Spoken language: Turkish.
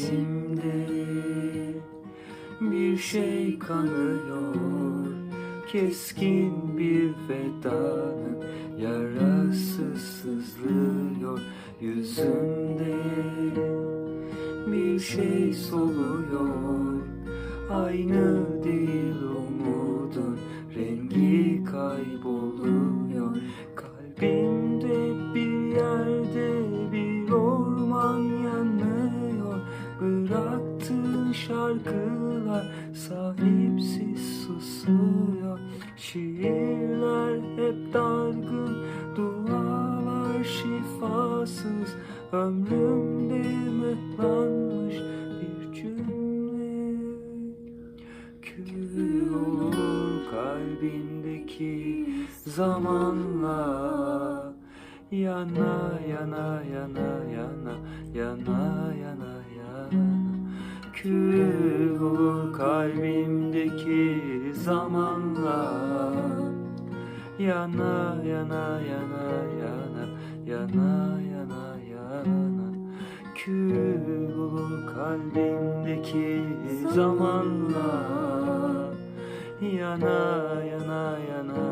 içimde bir şey kanıyor. Keskin bir vedanın yarası sızlıyor yüzümde. Bir şey soluyor Aynı değil umudun rengi kayboluyor şarkılar sahipsiz susuyor. Şiirler hep dargın, dualar şifasız. Ömrümde mıhlanmış bir cümle. Kül olur kalbindeki zamanla. Yana yana yana yana Kül olur kalbimdeki zamanla Yana yana yana yana yana yana yana. Kül kalbimdeki zamanla Yana yana yana